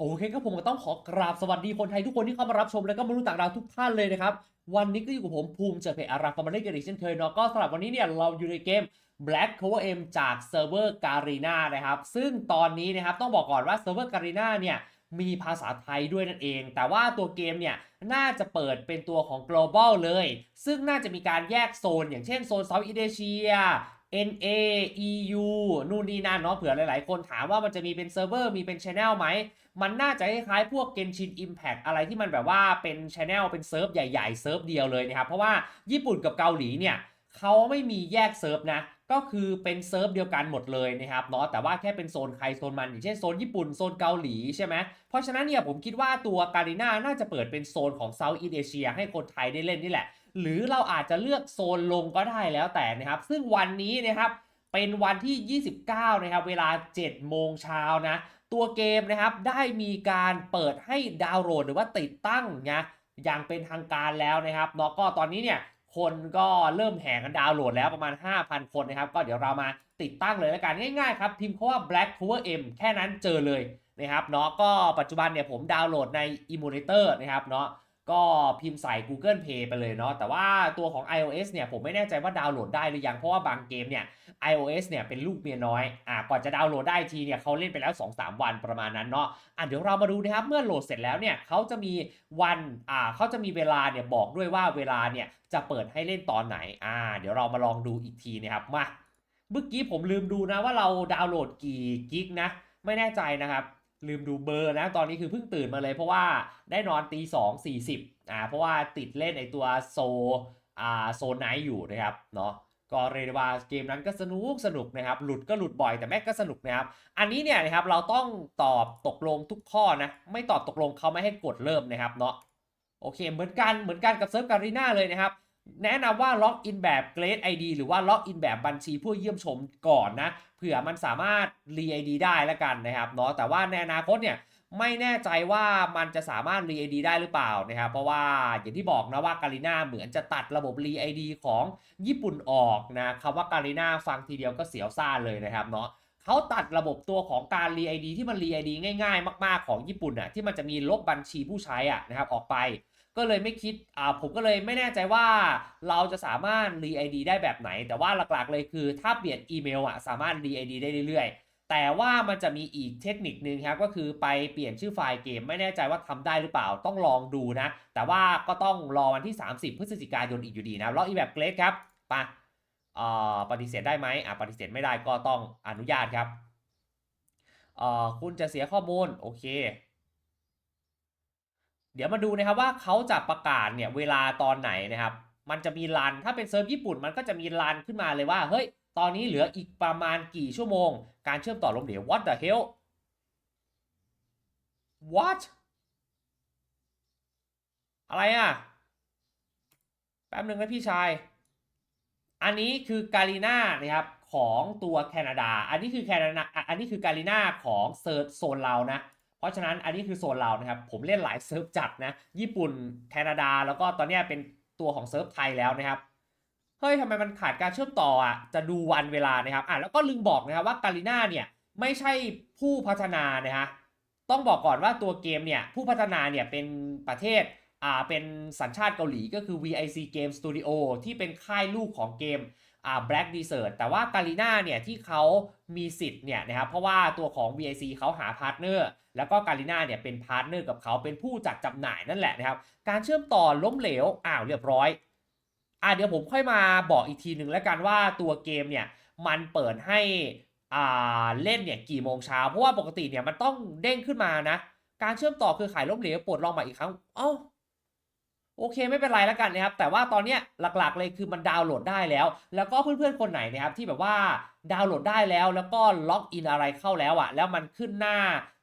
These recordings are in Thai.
โอเคครับผมก็ต้องขอกราบสวัสดีคนไทยทุกคนที่เข้ามารับชม แล้วก็มนุษย์ต่างดาวทุกท่านเลยนะครับ วันนี้ก็อยู่กับผมภูมิเจากเพจอาราฟอร์มาเล่กันอีกเช่นเคยเนาะก็สำหรับวันนี้เนี่ยเราอยู่ในเกม Black Cover M จากเซิร์ฟเวอร์การีนานะครับ ซึ่งตอนนี้นะครับต้องบอกก่อนว่าเซิร์ฟเวอร์การีนาเนี่ยมีภาษาไทยด้วยนั่นเอง แต่ว่าตัวเกมเนี่ยน่าจะเปิดเป็นตัวของ global เลย ซึ่งน่าจะมีการแยกโซน อย่างเช่นโซน South East Asia NA EU นู่นนี่นั่นเนาะเผื่อหลาย ๆ คนถามว่ามันจะมีเป็นเซิร์ฟเวอร์มีเป็นช anel ไหม มันน่าจะคล้ายๆพวก Genshin Impact อะไรที่มันแบบว่าเป็นช anel เป็นเซิร์ฟใหญ่ ๆ เซิร์ฟเดียวเลยนะครับ เพราะว่าญี่ปุ่นกับเกาหลีเนี่ยเขาไม่มีแยกเซิร์ฟนะ ก็คือเป็นเซิร์ฟเดียวกันหมดเลยนะครับเนาะแต่ว่าแค่เป็นโซนใครโซนมันอย่างเช่นโซนญี่ปุ่นโซนเกาหลีใช่ไหมเพราะฉะนั้นเนี่ยผมคิดว่าตัวการีน่าน่าจะเปิดเป็นโซนของ South East Asia ให้คนไทยได้เล่นนี่แหละ หรือเราอาจจะเลือกโซนลงก็ได้แล้วแต่นะครับ ซึ่งวันนี้นะครับเป็นวันที่ 29 นะครับ เวลา 7 โมงเช้านะ ตัวเกมนะครับได้มีการเปิดให้ดาวน์โหลดหรือว่าติดตั้งนะอย่างเป็นทางการแล้วนะครับเนาะก็ตอนนี้เนี่ยคนก็เริ่มแห่กันดาวน์โหลดแล้วประมาณ 5,000 คนนะครับ ก็เดี๋ยวเรามาติดตั้งเลยแล้วกันง่ายๆครับ พิมพ์คำว่า Black Cover M แค่นั้นเจอเลยนะครับเนาะก็ปัจจุบันเนี่ยผมดาวน์โหลดใน Emulator นะครับเนาะ ก็พิมพ์ใส่ Google Play ไปเลยเนาะแต่ว่าตัวของ iOS เนี่ยผมไม่แน่ใจว่าดาวน์โหลดได้หรือยัง เพราะว่าบางเกมเนี่ย iOS เนี่ยเป็นลูกเมียน้อยอ่าก่อนจะดาวน์โหลดได้ทีเนี่ยเขาเล่นไปแล้ว 2-3 วันประมาณนั้นเนาะอะเดี๋ยวเรามาดูนะครับเมื่อโหลดเสร็จแล้วเนี่ยเขาจะมีวันอ่าเขาจะมีเวลาเนี่ยบอกด้วยว่าเวลาเนี่ยจะเปิดให้เล่นตอนไหนอ่าเดี๋ยวเรามาลองดูอีกทีนะครับมาเมื่อกี้ผมลืมดูนะว่าเราดาวน์โหลดกี่กิกนะไม่แน่ใจนะครับ ลืมดูเบอร์นะ ตอนนี้คือเพิ่งตื่นมาเลย เพราะว่าได้นอนตีสองสี่สิบอ่าเพราะว่าติดเล่นไอตัวโซอ่าโซนไนท์อยู่นะครับเนาะก็เรียกได้ว่าเกมนั้นก็สนุกสนุกนะครับ หลุดก็หลุดบ่อยแต่แม่งก็สนุกนะครับ อันนี้เนี่ยนะครับเราต้องตอบตกลงทุกข้อนะ ไม่ตอบตกลงเขาไม่ให้กดเริ่มนะครับเนาะโอเคเหมือนกันเหมือนกันกับเซิร์ฟการีนาเลยนะครับ แนะนำว่าล็อกอินแบบ Great ID หรือว่าล็อกอินแบบบัญชีผู้เยี่ยมชมก่อนนะเผื่อมันสามารถรี ID ได้แล้วกันนะครับเนาะแต่ว่าในอนาคตเนี่ยไม่แน่ใจว่ามันจะสามารถรี ID ได้หรือเปล่านะครับเพราะว่าอย่างที่บอกนะว่าการีนาเหมือนจะตัดระบบรี ID ของญี่ปุ่นออกนะคำว่าการีนาฟังทีเดียวก็เสียวซ่าเลยนะครับเนาะเขาตัดระบบตัวของการรี ID ที่มันรี ID ง่าย ๆ มาก ๆของญี่ปุ่นอะที่มันจะมีลบบัญชีผู้ใช้อะนะครับออกไป ก็เลยไม่คิดอ่าผมก็เลยไม่แน่ใจว่าเราจะสามารถรี ID ได้แบบไหน แต่ว่าหลักๆเลยคือถ้าเปลี่ยนอีเมลอะสามารถรี ID ได้เรื่อยๆ แต่ว่ามันจะมีอีกเทคนิคนึงครับก็คือไปเปลี่ยนชื่อไฟล์เกม ไม่แน่ใจว่าทำได้หรือเปล่าต้องลองดูนะ แต่ว่าก็ต้องรอวันที่ 30 พฤศจิกายนอีกอยู่ดีนะล็อกอีแบบเกรดครับปะอ่าปฏิเสธได้ไหมอ่าปฏิเสธไม่ได้ก็ต้องอนุญาตครับอ่าคุณจะเสียข้อมูลโอเค เดี๋ยวมาดูนะครับว่าเขาจะประกาศเนี่ยเวลาตอนไหนนะครับ มันจะมีรันถ้าเป็นเซิร์ฟญี่ปุ่นมันก็จะมีรันขึ้นมาเลยว่าเฮ้ยตอนนี้เหลืออีกประมาณกี่ชั่วโมง การเชื่อมต่อลมเหลว what the hell what อะไรอะ แป๊บหนึ่งนะพี่ชาย อันนี้คือการีน่านะครับของตัวแคนาดา อันนี้คือแคนาดา อันนี้คือการีน่าของเซิร์ฟโซนเรานะ เพราะฉะนั้นอันนี้คือโซนเรานะครับ ผมเล่นหลายเซิร์ฟจัดนะ ญี่ปุ่นแคนาดา แล้วก็ตอนนี้เป็นตัวของเซิร์ฟไทยแล้วนะครับ เฮ้ยทำไมมันขาดการเชื่อมต่ออะ จะดูวันเวลานะครับ อะแล้วก็ลืมบอกนะครับว่าการีนาเนี่ยไม่ใช่ผู้พัฒนานะฮะ ต้องบอกก่อนว่าตัวเกมเนี่ยผู้พัฒนาเนี่ยเป็นประเทศอ่าเป็นสัญชาติเกาหลีก็คือ VIC Game Studio ที่เป็นค่ายลูกของเกม อ่า Black Desert แต่ว่าการีนาเนี่ยที่เขามีสิทธิ์เนี่ยนะครับเพราะว่าตัวของ VIC เขาหาพาร์ทเนอร์แล้วก็การีนาเนี่ยเป็นพาร์ทเนอร์กับเขาเป็นผู้จัดจำหน่ายนั่นแหละนะครับการเชื่อมต่อล้มเหลวอ้าวเรียบร้อยอ่าเดี๋ยวผมค่อยมาบอกอีกทีหนึ่งแล้วกันว่าตัวเกมเนี่ยมันเปิดให้อ่าเล่นเนี่ยกี่โมงเช้าเพราะว่าปกติเนี่ยมันต้องเด้งขึ้นมานะการเชื่อมต่อคือขายล้มเหลวปลดลองใหมาอีกครั้งเอ้า โอเคไม่เป็นไรแล้วกันนะครับ แต่ว่าตอนนี้หลักๆเลยคือมันดาวน์โหลดได้แล้ว แล้วก็เพื่อนๆคนไหนนะครับที่แบบว่าดาวน์โหลดได้แล้ว แล้วก็ล็อกอินอะไรเข้าแล้วอะ่ะ แล้วมันขึ้นหน้า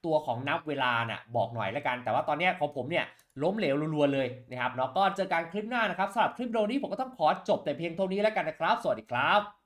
ตัวของนับเวลาน่ะบอกหน่อยแล้วกัน แต่ว่าตอนนี้ของผมเนี่ยล้มเหลวรัวๆเลยนะครับเนาะก็เจอกันคลิปหน้านะครับสำหรับคลิปวิดีโอนี้ผมก็ต้องขอจบแต่เพียงเท่านี้แล้วกันนะครับ สวัสดีครับ